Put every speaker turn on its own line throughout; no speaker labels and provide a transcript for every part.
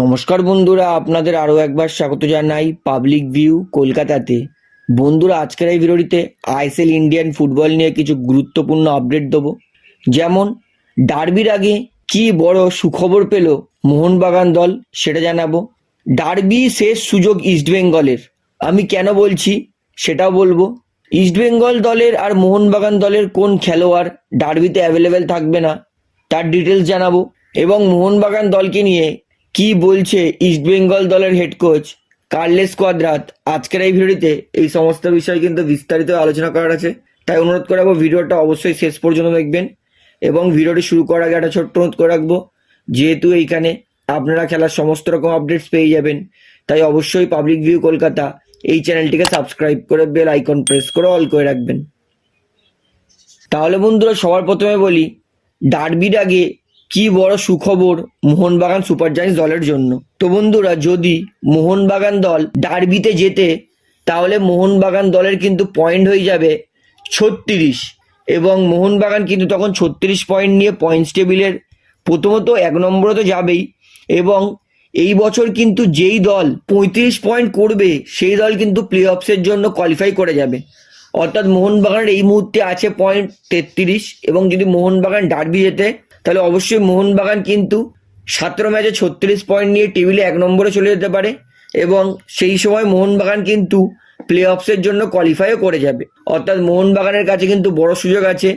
নমস্কার বন্ধুরা, আপনাদের আরও একবার স্বাগত জানাই পাবলিক ভিউ কলকাতাতে। বন্ধুরা, আজকের এই ভিডিওটিতে আইএসএল ইন্ডিয়ান ফুটবল নিয়ে কিছু গুরুত্বপূর্ণ আপডেট দেবো। যেমন ডার্বির আগে কি বড় সুখবর পেল মোহনবাগান দল, সেটা জানাব। ডার্বি শেষ সুযোগ ইস্টবেঙ্গলের আমি কেন বলছি, সেটাও বলব। ইস্টবেঙ্গল দলের আর মোহনবাগান দলের কোন খেলোয়াড় ডার্বিতে অ্যাভেলেবেল থাকবে না, তার ডিটেলস জানাব। এবং মোহনবাগান দলকে নিয়ে কি বলছে ইস্টবেঙ্গল দলের হেড কোচ কার্লেস কোয়াদ্রাত আজকের এই ভিডিওটিতে এই সমস্ত বিষয় কিন্তু বিস্তারিত আলোচনা করার আছে। তাই অনুরোধ করে রাখব, ভিডিওটা অবশ্যই শেষ পর্যন্ত দেখবেন এবং ভিডিওটি শুরু করার আগে একটা ছোট্ট অনুরোধ করে রাখব, যেহেতু এইখানে আপনারা খেলার সমস্ত রকম আপডেটস পেয়ে যাবেন, তাই অবশ্যই পাবলিক ভিউ কলকাতা এই চ্যানেলটিকে সাবস্ক্রাইব করে বেল আইকন প্রেস করে অল করে রাখবেন। তাহলে বন্ধুরা, সবার প্রথমে বলি ডার্বির আগে কি বড় সুখবর মোহনবাগান সুপার জায়ান্টস দলের জন্য? তো বন্ধুরা, যদি মোহনবাগান দল ডার্বিতে যেতে তাহলে মোহনবাগান দলের কিন্তু পয়েন্ট হয়ে যাবে ছত্রিশ। এবং মোহনবাগান কিন্তু তখন ছত্রিশ পয়েন্ট নিয়ে পয়েন্টস টেবিলের প্রথমত এক নম্বরে তো যাবেই। এবং এই বছর কিন্তু যেই দল পঁয়ত্রিশ পয়েন্ট করবে, সেই দল কিন্তু প্লে অফসের জন্য কোয়ালিফাই করে যাবে। অর্থাৎ মোহনবাগানের এই মুহূর্তে আছে পয়েন্ট তেত্রিশ, এবং যদি মোহনবাগান ডার্বি যেতে তাহলে অবশ্যই মোহনবাগান কিন্তু সতেরো ম্যাচে ছত্রিশ পয়েন্ট নিয়ে টেবিলে এক নম্বরে চলে যেতে পারে এবং সেই সময় মোহনবাগান কিন্তু প্লে অফসের জন্য কোয়ালিফাইও করে যাবে। অর্থাৎ মোহনবাগানের কাছে কিন্তু বড় সুযোগ আছে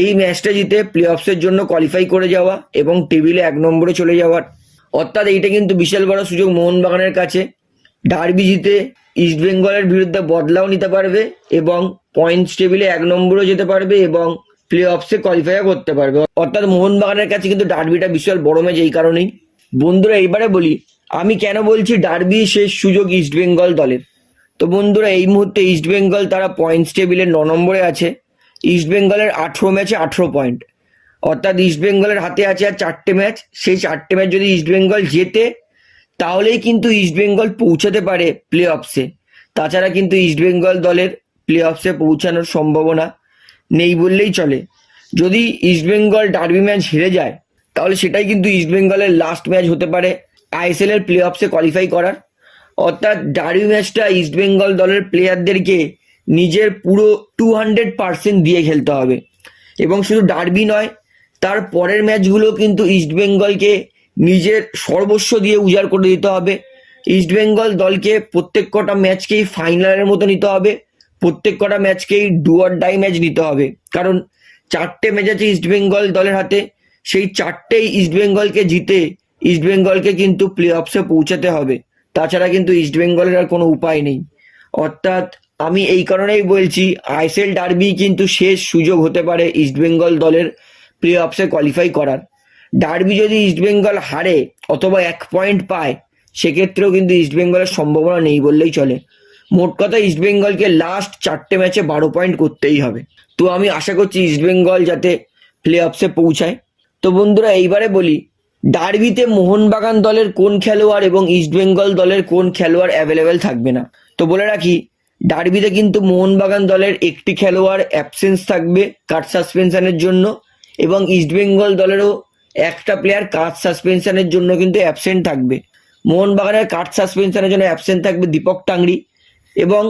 এই ম্যাচটা জিতে প্লে অফসের জন্য কোয়ালিফাই করে যাওয়া এবং টেবিলে এক নম্বরে চলে যাওয়ার। অর্থাৎ এইটা কিন্তু বিশাল বড় সুযোগ মোহনবাগানের কাছে। ডার্বি জিতে ইস্টবেঙ্গলের বিরুদ্ধে বদলাও নিতে পারবে এবং পয়েন্টস টেবিলে এক নম্বরেও যেতে পারবে এবং প্লে অফসে কোয়ালিফাইও করতে পারবে। অর্থাৎ মোহনবাগানের কাছে কিন্তু ডার্বিটা বিশাল বড় ম্যাচ এই কারণেই। বন্ধুরা, এইবারে বলি, আমি কেন বলছি ডার্বি শেষ সুযোগ ইস্টবেঙ্গল দলের? তো বন্ধুরা, এই মুহূর্তে ইস্টবেঙ্গল তারা পয়েন্টস টেবিলের ন নম্বরে আছে। ইস্টবেঙ্গলের আঠেরো ম্যাচে আঠেরো পয়েন্ট অর্থাৎ ইস্টবেঙ্গলের হাতে আছে আর চারটে ম্যাচ সেই চারটে ম্যাচ যদি ইস্টবেঙ্গল জেতে, তাহলেই কিন্তু ইস্টবেঙ্গল পৌঁছাতে পারে প্লে অফসে তাছাড়া কিন্তু ইস্টবেঙ্গল দলের প্লে অফসে পৌঁছানোর সম্ভাবনা নেই বললেই চলে। যদি ইস্টবেঙ্গল ডার্বি ম্যাচ হেরে যায়, তাহলে সেটাই কিন্তু ইস্টবেঙ্গলের লাস্ট ম্যাচ হতে পারে। আইএসএল এর প্লে অফসে কোয়ালিফাই করার। অর্থাৎ ডার্বি ম্যাচটা ইস্টবেঙ্গল দলের প্লেয়ারদেরকে নিজের পুরো টু হান্ড্রেড পার্সেন্ট দিয়ে খেলতে হবে। এবং শুধু ডার্বি নয়, তার পরের ম্যাচগুলো কিন্তু ইস্টবেঙ্গলকে নিজের সর্বস্ব দিয়ে উজাড় করে দিতে হবে। ইস্টবেঙ্গল দলকে প্রত্যেক কটা ম্যাচকেই ফাইনালের মতো নিতে হবে। প্রত্যেক কটা ম্যাচকেই ডুয়ার ডাই ম্যাচ নিতে হবে। কারণ চারটে ম্যাচ আছে ইস্টবেঙ্গল দলের হাতে, সেই চারটেই ইস্টবেঙ্গলকে জিতে ইস্টবেঙ্গলকে কিন্তু প্লে অফসে পৌঁছাতে হবে। তাছাড়া কিন্তু ইস্টবেঙ্গলের আর কোনো উপায় নেই। অর্থাৎ আমি এই কারণেই বলছি আইসেল ডার্বি কিন্তু শেষ সুযোগ হতে পারে ইস্টবেঙ্গল দলের প্লে অফসে কোয়ালিফাই করার। ডার্বি যদি ইস্টবেঙ্গল হারে অথবা এক পয়েন্ট পায়, সেক্ষেত্রেও কিন্তু ইস্টবেঙ্গলের সম্ভাবনা নেই বললেই চলে। মোট কথা ইস্টবেঙ্গলকে লাস্ট চারটে ম্যাচে বারো পয়েন্ট করতেই হবে। তো আমি আশা করছি ইস্টবেঙ্গল যাতে প্লে অফসে পৌঁছায়। তো বন্ধুরা, এইবারে বলি ডার্বিতে মোহনবাগান দলের কোন খেলোয়াড় এবং ইস্টবেঙ্গল দলের কোন খেলোয়াড় অ্যাভেলেবেল থাকবে না? তো বলে রাখি ডার্বিতে কিন্তু মোহনবাগান দলের একটি খেলোয়াড় অ্যাবসেন্স থাকবে কার্ড সাসপেনশনের জন্য এবং ইস্টবেঙ্গল দলেরও একটা প্লেয়ার কার্ড সাসপেনশনের জন্য কিন্তু অ্যাবসেন্ট থাকবে। মোহনবাগানের কার্ড সাসপেনশনের জন্য অ্যাবসেন্ট থাকবে দীপক টাংরি। এবং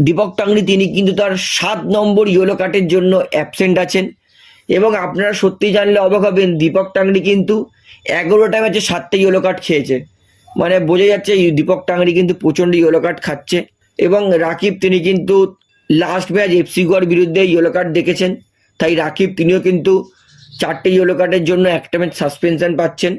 দীপক টাংরি, তিনি কিন্তু তার সাত নম্বর ইয়েলো কার্ডের জন্য অ্যাবসেন্ট আছেন। এবং আপনারা সত্যি জানলে অবাক হবেন, দীপক টাংরি কিন্তু এগারোটা ম্যাচে সাতটা ইয়েলো কার্ড খেয়েছে। মানে বোঝা যাচ্ছে দীপক টাংরি কিন্তু প্রচণ্ড ইয়েলো কার্ড খাচ্ছে। এবং রাকিব, তিনি কিন্তু লাস্ট ম্যাচ এফসি গোয়ার বিরুদ্ধে ইয়েলো কার্ড দেখেছেন। তাই রাকিব, তিনিও কিন্তু চারটে ইয়েলো কার্ডের জন্য একটা ম্যাচ সাসপেনশন পাচ্ছেন।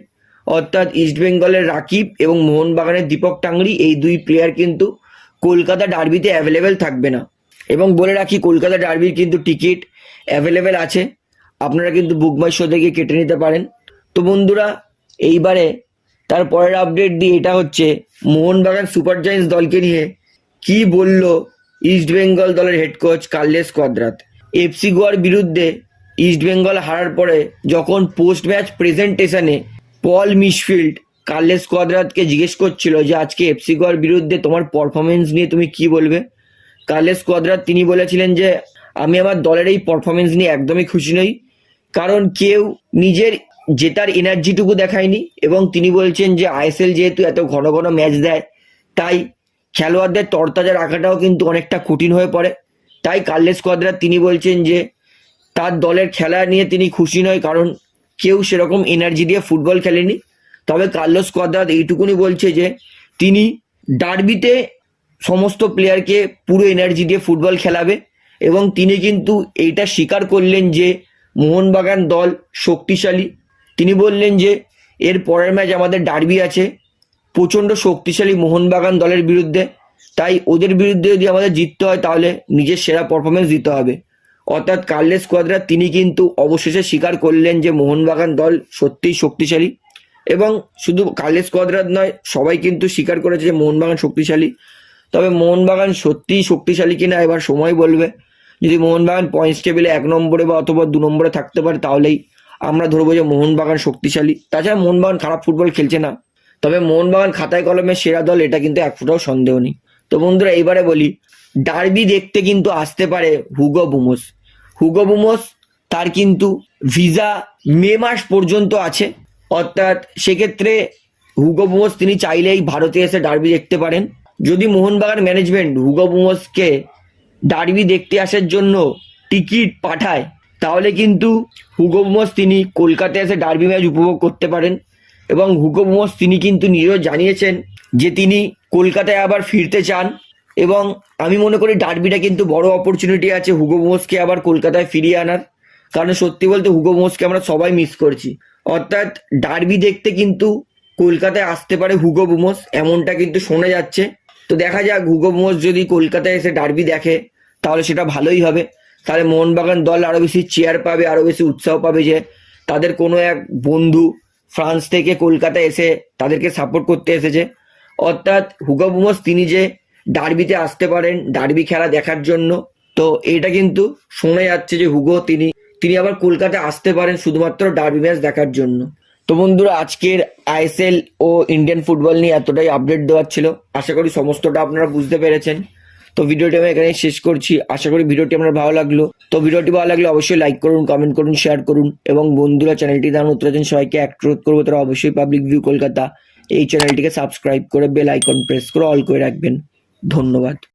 অর্থাৎ ইস্টবেঙ্গলের রাকিব এবং মোহনবাগানের দীপক টাংরি, এই দুই প্লেয়ার কিন্তু কলকাতা ডার্বিতে অ্যাভেলেবেল থাকবে না। এবং বলে রাখি, কলকাতা ডার্বির কিন্তু টিকিট অ্যাভেলেবেল আছে। আপনারা কিন্তু বুকমাই শো থেকে কেটে নিতে পারেন। তো বন্ধুরা, এইবারে তার পরের আপডেট দিয়ে এটা হচ্ছে, মোহনবাগান সুপার জায়ান্টস দলকে নিয়ে কি বলল ইস্টবেঙ্গল দলের head coach Carles Cuadrat FC গোয়ার বিরুদ্ধে ইস্টবেঙ্গল হারার পরে যখন পোস্ট ম্যাচ প্রেজেন্টেশনে পল মিসফিল্ড কার্লেস কোয়াদ্রাতকে জিজ্ঞেস করছিল যে আজকে এফসি গোয়ার বিরুদ্ধে তোমার পারফরমেন্স নিয়ে তুমি কি বলবে? কার্লেস কোয়াদ্রাত তিনি বলেছিলেন যে, আমি আমার দলের এই পারফরমেন্স নিয়ে একদমই খুশি নই। কারণ কেউ নিজের জেতার এনার্জিটুকু দেখায়নি এবং তিনি বলছেন যে আইএসএল যেহেতু এত ঘন ঘন ম্যাচ দেয়, তাই খেলোয়াড়দের তরতাজা রাখাটাও কিন্তু অনেকটা কঠিন হয়ে পড়ে। তাই কার্লেস কোয়াদ্রা তিনি বলছেন যে, তার দলের খেলা নিয়ে তিনি খুশি নয়, কারণ কেউ সেরকম এনার্জি দিয়ে ফুটবল খেলেনি। তবে কার্লোস কোয়াদ্রাত এইটুকুনি বলছে যে, তিনি ডার্বিতে সমস্ত প্লেয়ারকে পুরো এনার্জি দিয়ে ফুটবল খেলাবে এবং তিনি কিন্তু এইটা স্বীকার করলেন যে, মোহনবাগান দল শক্তিশালী। তিনি বললেন যে, এর পরের ম্যাচ আমাদের ডার্বি আছে, প্রচণ্ড শক্তিশালী মোহনবাগান দলের বিরুদ্ধে। তাই ওদের বিরুদ্ধে যদি আমাদের জিততে হয়, তাহলে নিজের সেরা পারফরমেন্স দিতে হবে। অর্থাৎ কার্লেস কোয়াদ্রা তিনি কিন্তু অবশেষে স্বীকার করলেন যে, মোহনবাগান দল সত্যিই শক্তিশালী। এবং শুধু কার্লেস কোয়াদ্রাত নয়, সবাই কিন্তু স্বীকার করেছে যে মোহনবাগান শক্তিশালী। তবে মোহনবাগান সত্যিই শক্তিশালী কিনা এবার সময় বলবে। যদি মোহনবাগান পয়েন্টস টেবিলে এক নম্বরে বা অথবা দু নম্বরে থাকতে পারে, তাহলেই আমরা ধরবো যে মোহনবাগান শক্তিশালী। তাছাড়া মোহনবাগান খারাপ ফুটবল খেলছে না। তবে মোহনবাগান খাতায় কলমে সেরা দল, এটা কিন্তু এক ফুটাও সন্দেহ নেই। তো বন্ধুরা, এবারে বলি ডার্বি দেখতে কিন্তু আসতে পারে হুগো বুমোস। হুগো বুমোস, তার কিন্তু ভিসা মে মাস পর্যন্ত আছে। অর্থাৎ সেক্ষেত্রে হুগো বুমোস তিনি চাইলেই ভারতে এসে ডার্বি দেখতে পারেন। যদি মোহনবাগান ম্যানেজমেন্ট হুগো বুমোসকে ডার্বি দেখতে আসার জন্য টিকিট পাঠায়, তাহলে কিন্তু হুগো বুমোস তিনি কলকাতায় এসে ডার্বি ম্যাচ উপভোগ করতে পারেন। এবং হুগো বুমোস তিনি কিন্তু নিজেও জানিয়েছেন যে তিনি কলকাতায় আবার ফিরতে চান। এবং আমি মনে করি ডার্বিটা কিন্তু বড় অপরচুনিটি আছে হুগো বুমোসকে আবার কলকাতায় ফিরিয়ে আনার। কারণ সত্যি বলতে হুগো বুমোসকে আমরা সবাই মিস করছি। অর্থাৎ ডার্বি দেখতে কিন্তু কলকাতায় আসতে পারে হুগো বুমোস, এমনটা কিন্তু শোনা যাচ্ছে। তো দেখা যাক, হুগো বুমোস যদি কলকাতায় এসে ডার্বি দেখে, তাহলে সেটা ভালোই হবে। তাহলে মোহনবাগান দল আরও বেশি চেয়ার পাবে আরও বেশি উৎসাহ পাবে যে তাদের কোনো এক বন্ধু ফ্রান্স থেকে কলকাতায় এসে তাদেরকে সাপোর্ট করতে এসেছে। অর্থাৎ হুগো বুমোস তিনি যে ডার্বিতে আসতে পারেন, ডার্বি খেলা দেখার জন্য, তো এটা কিন্তু শোনা যাচ্ছে যে হুগো তিনি তিনি আবার কলকাতায় আসতে পারেন শুধুমাত্র ডার্বি ম্যাচ দেখার জন্য। তো বন্ধুরা, আজকের আইএসএল ও ইন্ডিয়ান ফুটবল নিয়ে এতটাই আপডেট দেওয়ার ছিল। আশা করি সমস্তটা আপনারা বুঝতে পেরেছেন। তো ভিডিওটি আমি এখানে শেষ করছি। আশা করি ভিডিওটি আপনার ভালো লাগল। তো ভিডিওটি ভালো লাগলে অবশ্যই লাইক করুন কমেন্ট করুন শেয়ার করুন এবং বন্ধুরা চ্যানেলটি দান উত্তর আছেন সবাইকে অ্যাক্ট করব। তারা অবশ্যই পাবলিক ভিউ কলকাতা এই চ্যানেলটিকে সাবস্ক্রাইব করে বেল আইকন প্রেস করে অল করে রাখবেন। ধন্যবাদ।